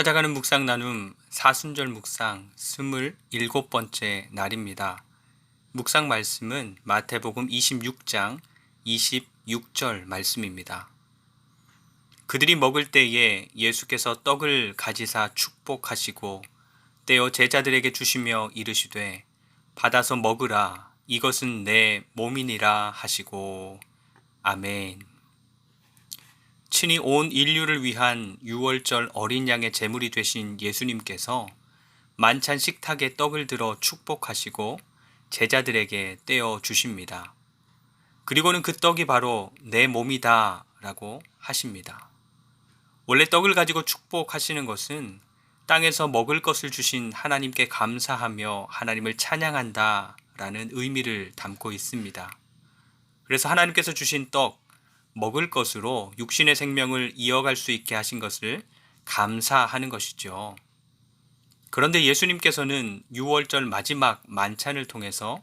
찾아가는 묵상 나눔 사순절 묵상 스물 일곱 번째 날입니다. 묵상 말씀은 마태복음 26장 26절 말씀입니다. 그들이 먹을 때에 예수께서 떡을 가지사 축복하시고 떼어 제자들에게 주시며 이르시되 받아서 먹으라 이것은 내 몸이니라 하시고 아멘. 친히 온 인류를 위한 6월절 어린 양의 제물이 되신 예수님께서 만찬 식탁에 떡을 들어 축복하시고 제자들에게 떼어 주십니다. 그리고는 그 떡이 바로 내 몸이다 라고 하십니다. 원래 떡을 가지고 축복하시는 것은 땅에서 먹을 것을 주신 하나님께 감사하며 하나님을 찬양한다 라는 의미를 담고 있습니다. 그래서 하나님께서 주신 떡, 먹을 것으로 육신의 생명을 이어갈 수 있게 하신 것을 감사하는 것이죠. 그런데 예수님께서는 6월절 마지막 만찬을 통해서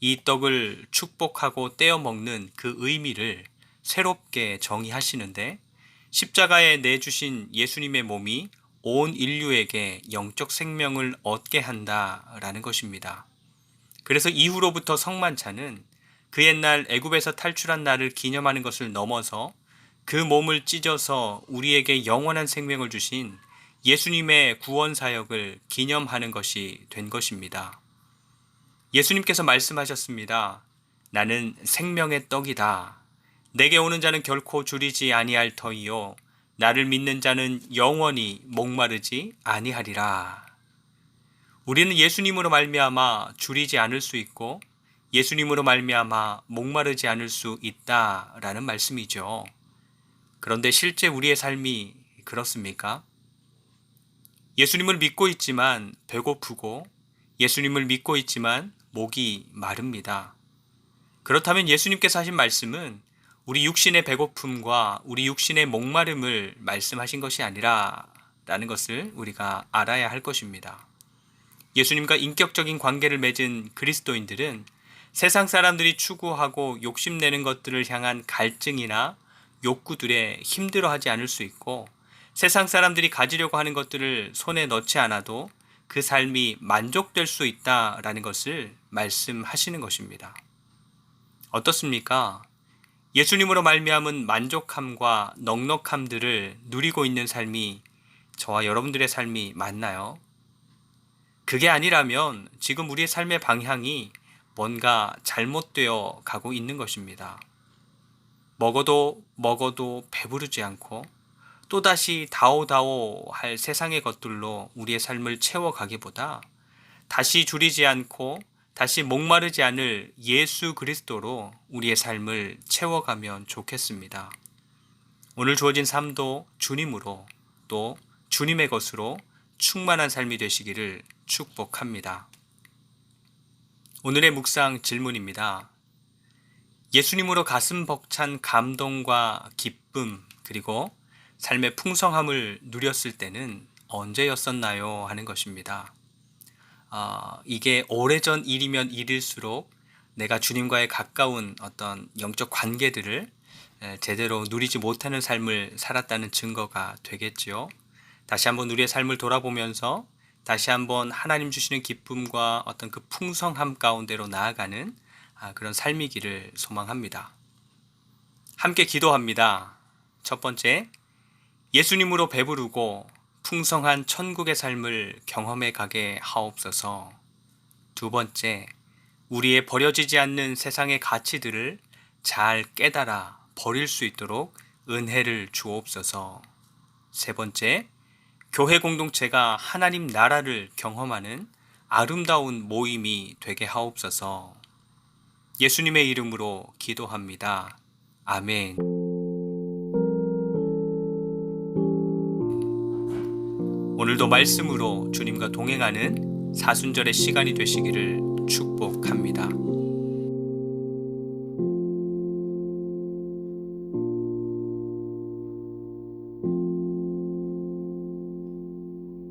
이 떡을 축복하고 떼어 먹는 그 의미를 새롭게 정의하시는데 십자가에 내주신 예수님의 몸이 온 인류에게 영적 생명을 얻게 한다라는 것입니다. 그래서 이후로부터 성만찬은 그 옛날 애굽에서 탈출한 날을 기념하는 것을 넘어서 그 몸을 찢어서 우리에게 영원한 생명을 주신 예수님의 구원 사역을 기념하는 것이 된 것입니다. 예수님께서 말씀하셨습니다. 나는 생명의 떡이다. 내게 오는 자는 결코 줄이지 아니할 터이요 나를 믿는 자는 영원히 목마르지 아니하리라. 우리는 예수님으로 말미암아 줄이지 않을 수 있고 예수님으로 말미암아 목마르지 않을 수 있다라는 말씀이죠. 그런데 실제 우리의 삶이 그렇습니까? 예수님을 믿고 있지만 배고프고 예수님을 믿고 있지만 목이 마릅니다. 그렇다면 예수님께서 하신 말씀은 우리 육신의 배고픔과 우리 육신의 목마름을 말씀하신 것이 아니라 라는 것을 우리가 알아야 할 것입니다. 예수님과 인격적인 관계를 맺은 그리스도인들은 세상 사람들이 추구하고 욕심내는 것들을 향한 갈증이나 욕구들에 힘들어하지 않을 수 있고 세상 사람들이 가지려고 하는 것들을 손에 넣지 않아도 그 삶이 만족될 수 있다라는 것을 말씀하시는 것입니다. 어떻습니까? 예수님으로 말미암은 만족함과 넉넉함들을 누리고 있는 삶이 저와 여러분들의 삶이 맞나요? 그게 아니라면 지금 우리의 삶의 방향이 뭔가 잘못되어 가고 있는 것입니다. 먹어도 먹어도 배부르지 않고 또다시 다오다오 할 세상의 것들로 우리의 삶을 채워가기보다 다시 줄이지 않고 다시 목마르지 않을 예수 그리스도로 우리의 삶을 채워가면 좋겠습니다. 오늘 주어진 삶도 주님으로 또 주님의 것으로 충만한 삶이 되시기를 축복합니다. 오늘의 묵상 질문입니다. 예수님으로 가슴 벅찬 감동과 기쁨 그리고 삶의 풍성함을 누렸을 때는 언제였었나요? 하는 것입니다. 어, 이게 오래전 일이면 일일수록 내가 주님과의 가까운 어떤 영적 관계들을 제대로 누리지 못하는 삶을 살았다는 증거가 되겠지요. 다시 한번 우리의 삶을 돌아보면서 다시 한번 하나님 주시는 기쁨과 어떤 그 풍성함 가운데로 나아가는 아, 그런 삶이기를 소망합니다. 함께 기도합니다. 첫 번째, 예수님으로 배부르고 풍성한 천국의 삶을 경험해 가게 하옵소서. 두 번째, 우리의 버려지지 않는 세상의 가치들을 잘 깨달아 버릴 수 있도록 은혜를 주옵소서. 세 번째, 교회 공동체가 하나님 나라를 경험하는 아름다운 모임이 되게 하옵소서. 예수님의 이름으로 기도합니다. 아멘. 오늘도 말씀으로 주님과 동행하는 사순절의 시간이 되시기를 축복합니다.